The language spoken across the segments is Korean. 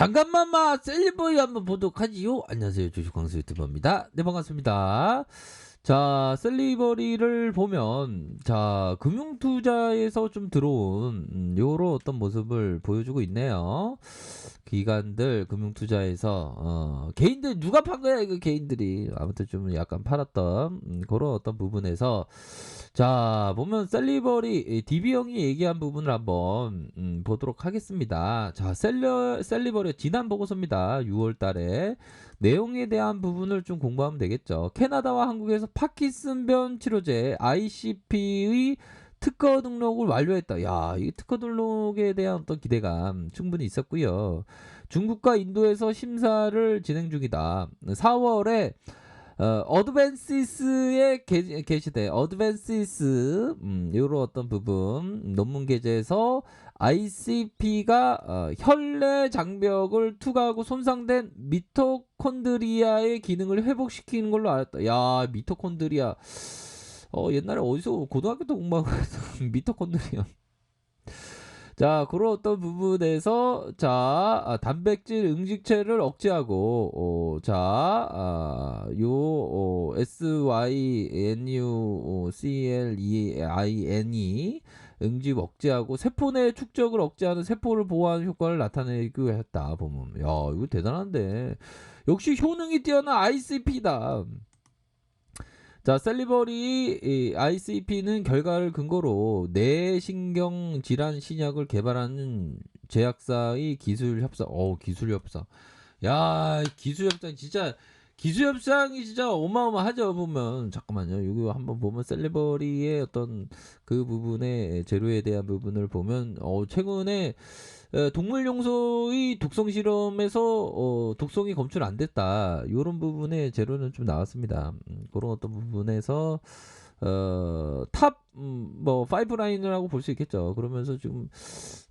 잠깐만 마 셀리버이 한번 보도록 하지요. 안녕하세요 주식광수 유튜버입니다. 네 반갑습니다. 자 셀리버리를 보면 자 금융 투자에서 좀 들어온 음, 요런 어떤 모습을 보여주고 있네요. 기관들 금융 투자에서 어, 개인들 누가 판 거야 이거 개인들이 아무튼 좀 약간 팔았던 음, 그런 어떤 부분에서 자 보면 셀리버리 DB 형이 얘기한 부분을 한번 음, 보도록 하겠습니다. 자 셀러 셀리버리 지난 보고서입니다. 6월 달에 내용에 대한 부분을 좀 공부하면 되겠죠. 캐나다와 한국에서 파킨슨병 치료제 ICP의 특허 등록을 완료했다. 야, 이 특허 등록에 대한 어떤 기대감 충분히 있었고요. 중국과 인도에서 심사를 진행 중이다. 4월에 어, 어드밴시스에 게, 게시돼. 어드밴시스 음, 요런 어떤 부분 논문 게재에서 ICP가 어, 혈내 장벽을 투과하고 손상된 미토콘드리아의 기능을 회복시키는 걸로 알았다. 야, 미토콘드리아. 어, 옛날에 어디서 고등학교 때 공부한 거 미토콘드리아. 자, 그런 어떤 부분에서 자, 아, 단백질 응식체를 억제하고 어, 자, 아, 요 어, SYNUCLEIN이 응집 억제하고 세포 내 축적을 억제하는 세포를 보호하는 효과를 나타내기로 했다 보면 야 이거 대단한데 역시 효능이 뛰어난 ICP다. 자, 셀리버리 ICP는 결과를 근거로 뇌신경 질환 신약을 개발하는 제약사의 기술 협상. 어, 기술 협상. 야, 기술 협상 진짜 기술 협상이 진짜 어마어마하죠 보면 잠깐만요 여기 한번 보면 셀리버리의 어떤 그 부분의 재료에 대한 부분을 보면 어 최근에 동물 용소의 독성 실험에서 어 독성이 검출 안 됐다 이런 부분의 재료는 좀 나왔습니다 음, 그런 어떤 부분에서 어, 탑, 음, 뭐, 파이브 라인이라고 볼 수 있겠죠. 그러면서 지금,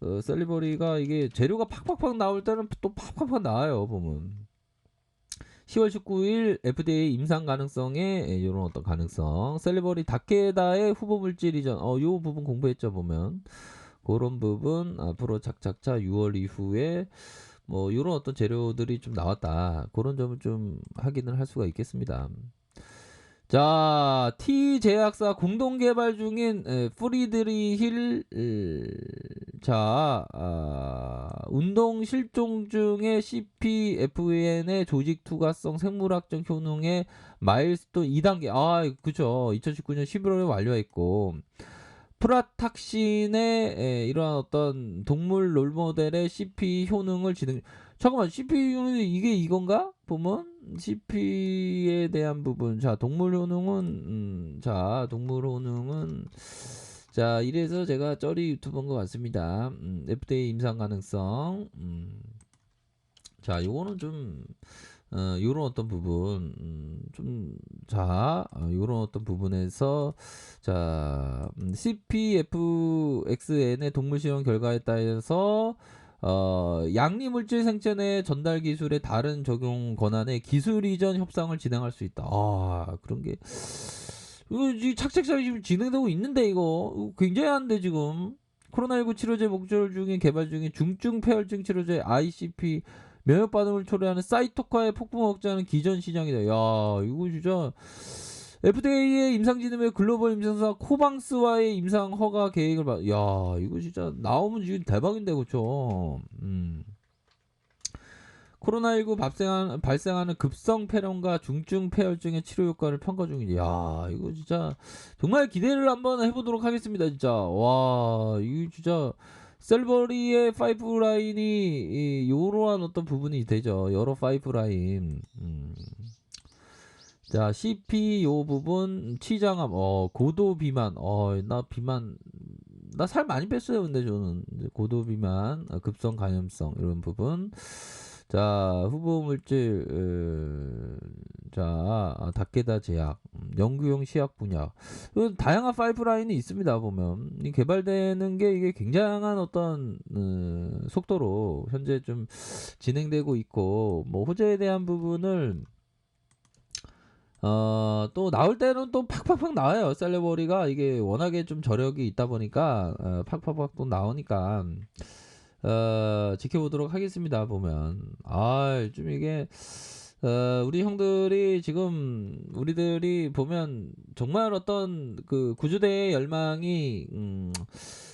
어, 셀리버리가 이게 재료가 팍팍팍 나올 때는 또 팍팍팍 나와요, 보면. 10월 19일 FDA 임상 가능성에 이런 어떤 가능성. 셀리버리 다케다의 후보 물질 이전 어요 부분 공부했죠 보면. 그런 부분 앞으로 착착차 6월 이후에 뭐 이런 어떤 재료들이 좀 나왔다. 그런 점을 좀 확인을 할 수가 있겠습니다. 자, T 제약사 공동 개발 중인 프리드리힐 자, 아, 운동 실종 중에 CPFN의 조직 투과성 생물학적 효능의 마일스톤 2단계. 아, 그죠. 2019년 11월에 완료했고 프라탁신의 이러한 어떤 동물 롤모델의 CP 효능을 진행 잠깐만 CP 효능 이게 이건가? 보면 CP에 대한 부분. 자 동물 효능은 음, 자 동물 효능은 자 이래서 제가 쩌리 유튜브인 것 같습니다. 음, FDA 임상 가능성. 음, 자 요거는 좀 어, 요런 어떤 부분, 음, 좀, 자, 어, 요런 어떤 부분에서, 자, 음, CPFXN의 동물 실험 결과에 따라서, 어, 양리 물질 생체내 전달 기술의 다른 적용 권한에 기술 이전 협상을 진행할 수 있다. 아, 그런 게, 이거 지금 착착착 지금 진행되고 있는데, 이거. 굉장히 한데, 지금. 코로나19 치료제 목적 중인 개발 중인 중증 폐혈증 치료제 ICP 면역 반응을 초래하는 사이토카의 폭풍 억제하는 기전 시장이다. 야, 이거 진짜 FDA의 임상진흥의 글로벌 임상사 코방스와의 임상 허가 계획을 봐. 야, 이거 진짜 나오면 지금 대박인데 그렇죠. 음. 코로나19 발생한, 발생하는 급성 폐렴과 중증 폐혈증의 치료 효과를 평가 중이지. 야, 이거 진짜 정말 기대를 한번 해보도록 하겠습니다. 진짜. 와, 이거 진짜 셀버리의 파이프 라인이 이러한 어떤 부분이 되죠. 여러 파이프 라인. 음. 자, CP 요 부분 치장암 어 고도 비만 어 나 비만 나 살 많이 뺐어요. 근데 저는. 고도 비만 어, 급성 감염성 이런 부분. 자 후보 물질 으, 자 아, 다케다 제약 음, 연구용 시약 분야 다양한 파이프라인이 있습니다 보면. 개발되는 게 이게 굉장한 어떤 으, 속도로 현재 좀 진행되고 있고 뭐 호재에 대한 부분을 어, 또 나올 때는 또 팍팍팍 나와요. 셀레버리가 이게 워낙에 좀 저력이 있다 보니까 어, 팍팍팍 또 나오니까 어, 지켜보도록 하겠습니다. 보면 아, 좀 이게 어, 우리 형들이 지금 우리들이 보면 정말 어떤 그 구조대의 열망이 음,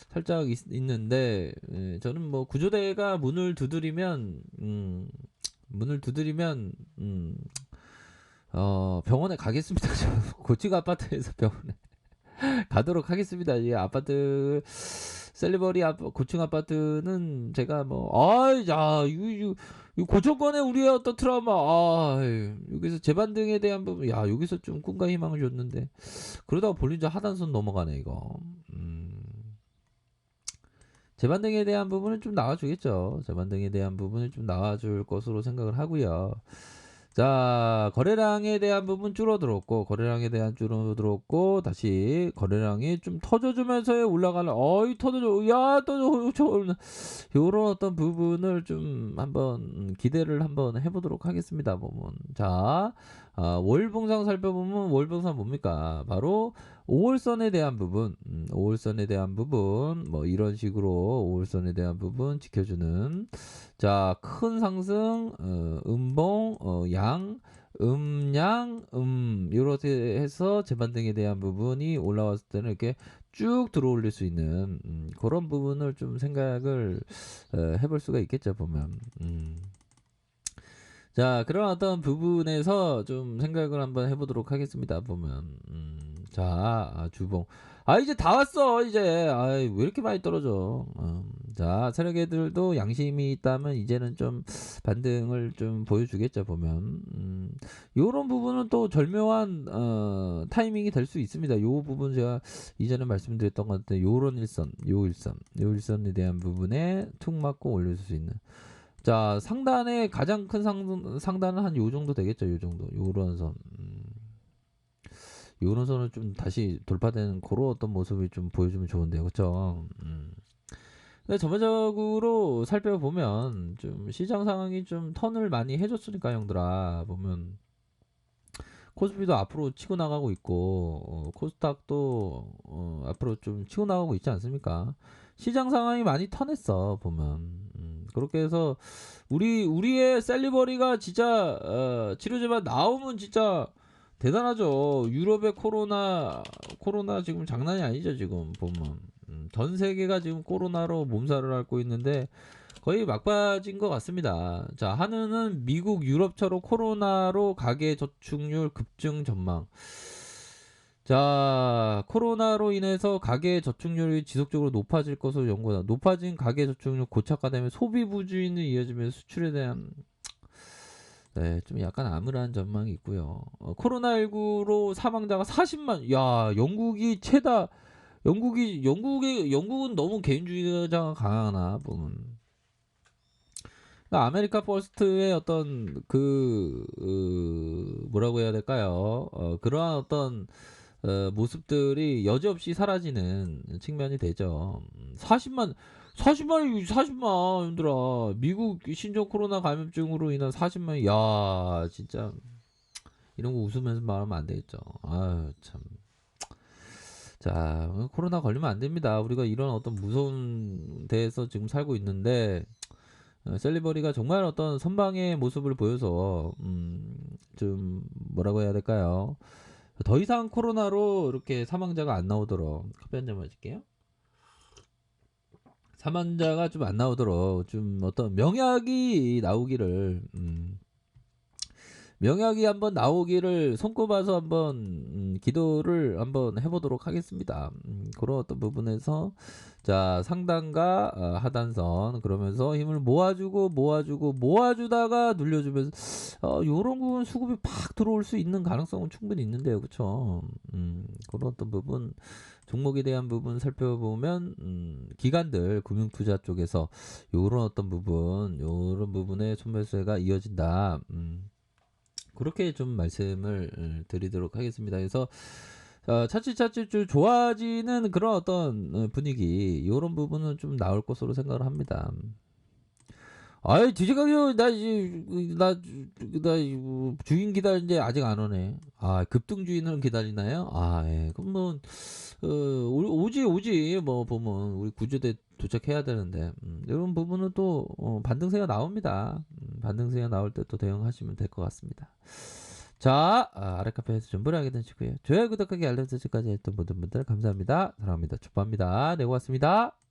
살짝 있, 있는데 예, 저는 뭐 구조대가 문을 두드리면 음, 문을 두드리면 음, 어, 병원에 가겠습니다. 저 고층 아파트에서 병원에 가도록 하겠습니다. 이 아파트 셀리버리 아, 고층 아파트는 제가 뭐 아이 이거 고정권에 우리의 어떤 트라우마 아 여기서 재반등에 대한 부분 야 여기서 좀 꿈과 희망을 줬는데 그러다가 볼린저 하단선 넘어가네 이거 음. 재반등에 대한 부분은 좀 나와주겠죠. 재반등에 대한 부분은 좀 나와줄 것으로 생각을 하고요. 자, 거래량에 대한 부분 줄어들었고, 거래량에 대한 줄어들었고, 다시 거래량이 좀 터져주면서의 올라가는, 어이, 터져줘, 야, 또, 저, 요런 어떤 부분을 좀 한번 기대를 한번 해보도록 하겠습니다, 보면. 자, 아, 월봉상 살펴보면 월봉상 뭡니까? 바로 5월선에 대한 부분, 음, 5월선에 대한 부분, 뭐 이런 식으로 5월선에 대한 부분 지켜주는. 자, 큰 상승, 어, 음봉, 어, 양, 음 양, 음, 이렇게 해서 재반등에 대한 부분이 올라왔을 때는 이렇게 쭉 들어올릴 수 있는 음, 그런 부분을 좀 생각을 어, 해볼 수가 있겠죠, 보면. 음. 자, 그런 어떤 부분에서 좀 생각을 한번 해보도록 하겠습니다. 보면, 음, 자, 아, 주봉. 아, 이제 다 왔어, 이제. 아, 왜 이렇게 많이 떨어져. 음, 자, 세력애들도 양심이 있다면 이제는 좀 반등을 좀 보여주겠죠, 보면. 음, 요런 부분은 또 절묘한, 어, 타이밍이 될 수 있습니다. 요 부분 제가 이전에 말씀드렸던 것 같은데, 요런 일선, 요 일선, 요 일선에 대한 부분에 툭 맞고 올릴 수 있는. 자 상단의 가장 큰 상, 상단은 한 요 정도 되겠죠 요 정도 요런 선 음. 요런 선을 좀 다시 돌파되는 그런 어떤 모습을 좀 보여주면 좋은데요 그쵸 음. 근데 전반적으로 살펴보면 좀 시장 상황이 좀 턴을 많이 해줬으니까 형들아. 보면 코스피도 앞으로 치고 나가고 있고 어, 코스닥도 어, 앞으로 좀 치고 나가고 있지 않습니까? 시장 상황이 많이 턴했어 보면. 음, 그렇게 해서 우리 우리의 셀리버리가 진짜 어, 치료제만 나오면 진짜 대단하죠. 유럽의 코로나 코로나 지금 장난이 아니죠 지금 보면 음, 전 세계가 지금 코로나로 몸살을 앓고 있는데 거의 막바진 것 같습니다. 자 하나는 미국 유럽처럼 코로나로 가계 저축률 급증 전망. 자, 코로나로 인해서 가계 저축률이 지속적으로 높아질 것으로 연구다. 높아진 가계 저축률 고착화 되면 소비 부주의는 이어지면 수출에 대한 네, 좀 약간 암울한 전망이 있고요. 어, 코로나19로 사망자가 40만. 야, 영국이 최다 영국이 영국의 영국은 너무 개인주의자가 강하나 보면. 그러니까 아메리카 퍼스트의 어떤 그, 그 뭐라고 해야 될까요? 어, 그러한 어떤 어, 모습들이 여지없이 사라지는 측면이 되죠. 40만 40만이 40만 힘들어. 미국 신종 코로나 감염증으로 인한 40만 야 진짜 이런 거 웃으면서 말하면 안 되겠죠. 아유 참. 자 코로나 걸리면 안 됩니다. 우리가 이런 어떤 무서운 데에서 지금 살고 있는데 어, 셀리버리가 정말 어떤 선방의 모습을 보여서 음, 좀 뭐라고 해야 될까요? 더 이상 코로나로 이렇게 사망자가 안 나오도록 커피 한 잔 마실게요. 사망자가 좀 안 나오도록 좀 어떤 명약이 나오기를 음, 명약이 한번 나오기를 손꼽아서 한번 음, 기도를 한번 해보도록 하겠습니다. 음, 그런 어떤 부분에서 자 상단과 어, 하단선 그러면서 힘을 모아주고 모아주고 모아주다가 눌려주면서 어, 요런 부분 수급이 팍 들어올 수 있는 가능성은 충분히 있는데요, 그렇죠? 음, 그런 어떤 부분 종목에 대한 부분 살펴보면 음, 기관들 금융투자 쪽에서 요런 어떤 부분 요런 부분에 손매수가 이어진다. 음, 그렇게 좀 말씀을 어, 드리도록 하겠습니다. 그래서 어, 차츰차츰 좀 좋아지는 그런 어떤 어, 분위기 이런 부분은 좀 나올 것으로 생각을 합니다. 아이 지지각요 나 이제 나나 주인 기다리는데 아직 안 오네. 아 급등 주인을 기다리나요? 아 예. 그럼 뭐 어, 오- 오지 오지 뭐 보면 우리 구조대 도착해야 되는데 음, 이런 부분은 또 어, 반등세가 나옵니다. 음, 반등세가 나올 때 또 대응하시면 될 것 같습니다. 자 아, 아래카페에서 전부를 하게 되시고요. 좋아요 구독하기 알람 설정까지 했던 모든 분들 감사합니다. 사랑합니다. 축복합니다. 네 고맙습니다.